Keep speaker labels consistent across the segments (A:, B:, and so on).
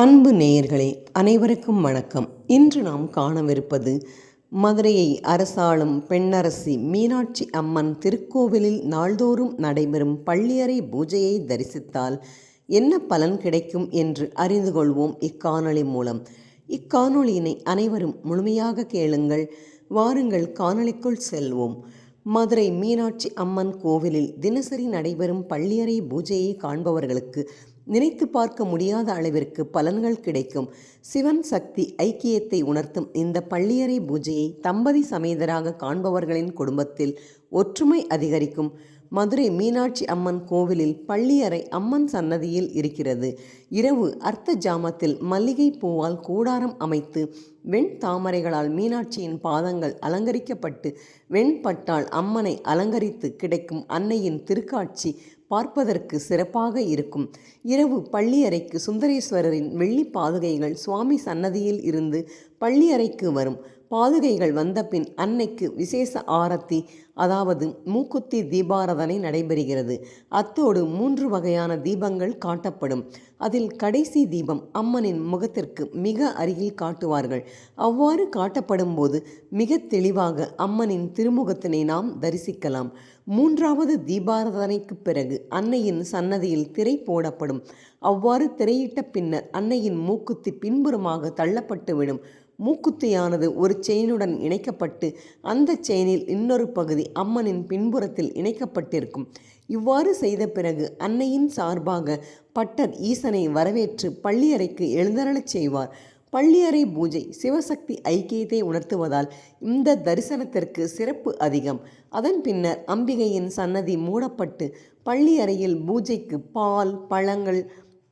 A: அன்பு நேயர்களே அனைவருக்கும் வணக்கம். இன்று நாம் காணவிருப்பது மதுரையை அரசாளும் பெண்ணரசி மீனாட்சி அம்மன் திருக்கோவிலில் நாள்தோறும் நடைபெறும் பள்ளியறை பூஜையை தரிசித்தால் என்ன பலன் கிடைக்கும் என்று அறிந்து கொள்வோம் இக்காணொளி மூலம். இக்காணொளியினை அனைவரும் முழுமையாக கேளுங்கள். வாருங்கள் காணொளிக்குள் செல்வோம். மதுரை மீனாட்சி அம்மன் கோவிலில் தினசரி நடைபெறும் பள்ளியறை பூஜையை காண்பவர்களுக்கு நினைத்து பார்க்க முடியாத அளவிற்கு பலன்கள் கிடைக்கும். சிவன் சக்தி ஐக்கியத்தை உணர்த்தும் இந்த பள்ளியறை பூஜையை தம்பதி சமேதராக காண்பவர்களின் குடும்பத்தில் ஒற்றுமை அதிகரிக்கும். மதுரை மீனாட்சி அம்மன் கோவிலில் பள்ளியறை அம்மன் சன்னதியில் இருக்கிறது. இரவு அர்த்த ஜாமத்தில் மல்லிகை பூவால் கூடாரம் அமைத்து வெண் தாமரைகளால் மீனாட்சியின் பாதங்கள் அலங்கரிக்கப்பட்டு வெண்பட்டால் அம்மனை அலங்கரித்து கிடைக்கும் அன்னையின் திருக்காட்சி பார்ப்பதற்கு சிறப்பாக இருக்கும். இரவு பள்ளியறைக்கு சுந்தரேஸ்வரரின் வெள்ளி பாதுகைகள் சுவாமி சன்னதியில் இருந்து பள்ளியறைக்கு வரும். பாதுகைகள் வந்தபின் அன்னைக்கு விசேஷ ஆரத்தி அதாவது மூக்குத்தி தீபாரதனை நடைபெறுகிறது. அத்தோடு மூன்று வகையான தீபங்கள் காட்டப்படும். அதில் கடைசி தீபம் அம்மனின் முகத்திற்கு மிக அருகில் காட்டுவார்கள். அவ்வாறு காட்டப்படும் போது மிக தெளிவாக அம்மனின் திருமுகத்தினை நாம் தரிசிக்கலாம். மூன்றாவது தீபாரதனைக்கு பிறகு அன்னையின் சன்னதியில் திரை போடப்படும். அவ்வாறு திரையிட்ட பின்னர் அன்னையின் மூக்குத்தி பின்புறமாக தள்ளப்பட்டுவிடும். மூக்குத்தியானது ஒரு செயினுடன் இணைக்கப்பட்டு அந்த செயினில் இன்னொரு பகுதி அம்மனின் பின்புறத்தில் இணைக்கப்பட்டிருக்கும். இவ்வாறு செய்த பிறகு அன்னையின் சார்பாக பட்டர் ஈசனை வரவேற்று பள்ளியறைக்கு எழுந்தருளச் செய்வார். பள்ளியறை பூஜை சிவசக்தி ஐக்கியத்தை உணர்த்துவதால் இந்த தரிசனத்திற்கு சிறப்பு அதிகம். அதன் பின்னர் அம்பிகையின் சன்னதி மூடப்பட்டு பள்ளியறையில் பூஜைக்கு பால் பழங்கள்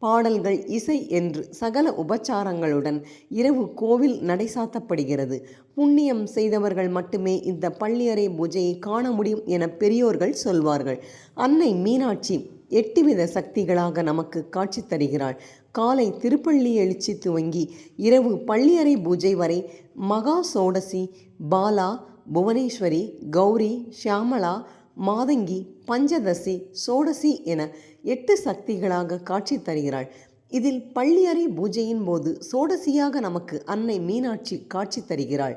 A: பாடல்கள் இசை என்று சகல உபச்சாரங்களுடன் இரவு கோவில் நடைசாத்தப்படுகிறது புண்ணியம் செய்தவர்கள் மட்டுமே இந்த பள்ளியறை பூஜையை காண முடியும் என பெரியோர்கள் சொல்வார்கள். அன்னை மீனாட்சி எட்டுவித சக்திகளாக நமக்கு காட்சி தருகிறாள். காலை திருப்பள்ளி எழுச்சி துவங்கி இரவு பள்ளியறை பூஜை வரை மகா சோடசி பாலா புவனேஸ்வரி கௌரி ஷியாமலா மாதங்கி பஞ்சதசி சோடசி என எட்டு சக்திகளாக காட்சி தருகிறாள். இதில் பள்ளியறை பூஜையின் போது சோடசியாக நமக்கு அன்னை மீனாட்சி காட்சி தருகிறாள்.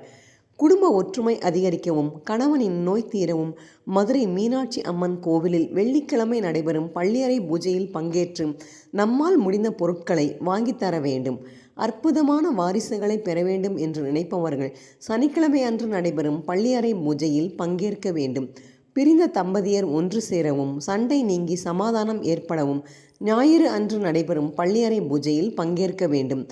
A: குடும்ப ஒற்றுமை அதிகரிக்கவும் கணவனின் நோய் தீரவும் மதுரை மீனாட்சி அம்மன் கோவிலில் வெள்ளிக்கிழமை நடைபெறும் பள்ளியறை பூஜையில் பங்கேற்று நம்மால் முடிந்த பொருட்களை வாங்கித்தர வேண்டும். அற்புதமான வாரிசுகளை பெற வேண்டும் என்று நினைப்பவர்கள் சனிக்கிழமை அன்று நடைபெறும் பள்ளியறை பூஜையில் பங்கேற்க வேண்டும். பிரிந்த தம்பதியர் ஒன்று சேரவும் சண்டை நீங்கி சமாதானம் ஏற்படவும் ஞாயிறு அன்று நடைபெறும் பள்ளியறை பூஜையில் பங்கேற்க வேண்டும்.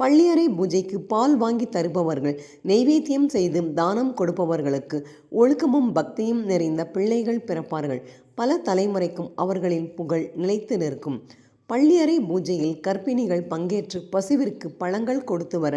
A: பள்ளியறை பூஜைக்கு பால் வாங்கி தருபவர்கள் நெய்வேத்தியம் செய்து தானம் கொடுப்பவர்களுக்கு ஒழுக்கமும் பக்தியும் நிறைந்த பிள்ளைகள் பிறப்பார்கள். பல தலைமுறைக்கும் அவர்களின் புகழ் நிலைத்து நிற்கும். பள்ளியறை பூஜையில் கர்ப்பிணிகள் பங்கேற்று பசுவிற்கு பழங்கள் கொடுத்து வர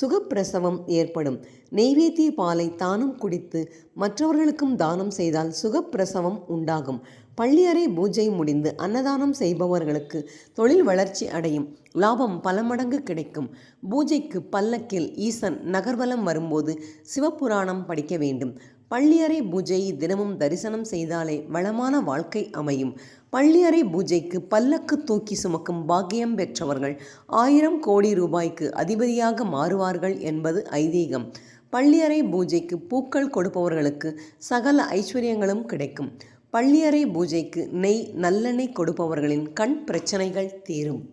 A: சுகப்பிரசவம் ஏற்படும். நெய்வேத்திய பாலை தானும் குடித்து மற்றவர்களுக்கும் தானம் செய்தால் சுகப்பிரசவம் உண்டாகும். பள்ளியறை பூஜை முடிந்து அன்னதானம் செய்பவர்களுக்கு தொழில் வளர்ச்சி அடையும் லாபம் பல மடங்கு கிடைக்கும். பூஜைக்கு பல்லக்கில் ஈசன் நகர்வலம் வரும்போது சிவபுராணம் படிக்க வேண்டும். பள்ளியறை பூஜையை தினமும் தரிசனம் செய்தாலே வளமான வாழ்க்கை அமையும். பள்ளியறை பூஜைக்கு பல்லக்கு தூக்கி சுமக்கும் பாக்கியம் பெற்றவர்கள் ஆயிரம் கோடி ரூபாய்க்கு அதிபதியாக மாறுவார்கள் என்பது ஐதீகம். பள்ளியறை பூஜைக்கு பூக்கள் கொடுப்பவர்களுக்கு சகல ஐஸ்வர்யங்களும் கிடைக்கும். பள்ளியறை பூஜைக்கு நெய் நல்லெண்ணெய் கொடுப்பவர்களின் கண் பிரச்சனைகள் தீரும்.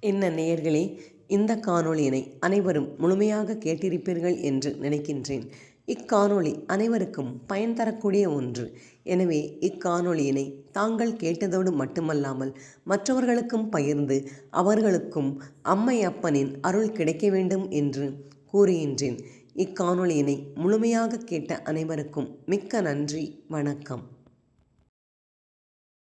A: என்ன நேயர்களே இந்த காணொளியினை அனைவரும் முழுமையாக கேட்டிருப்பீர்கள் என்று நினைக்கின்றேன். இக்காணொளி அனைவருக்கும் பயன் தரக்கூடிய ஒன்று. எனவே இக்காணொளியினை தாங்கள் கேட்டதோடு மட்டுமல்லாமல் மற்றவர்களுக்கும் பகிர்ந்து அவர்களுக்கும் அம்மை அப்பனின் அருள் கிடைக்க வேண்டும் என்று கூறுகின்றேன். இக்காணொளியினை முழுமையாக கேட்ட அனைவருக்கும் மிக்க நன்றி வணக்கம்.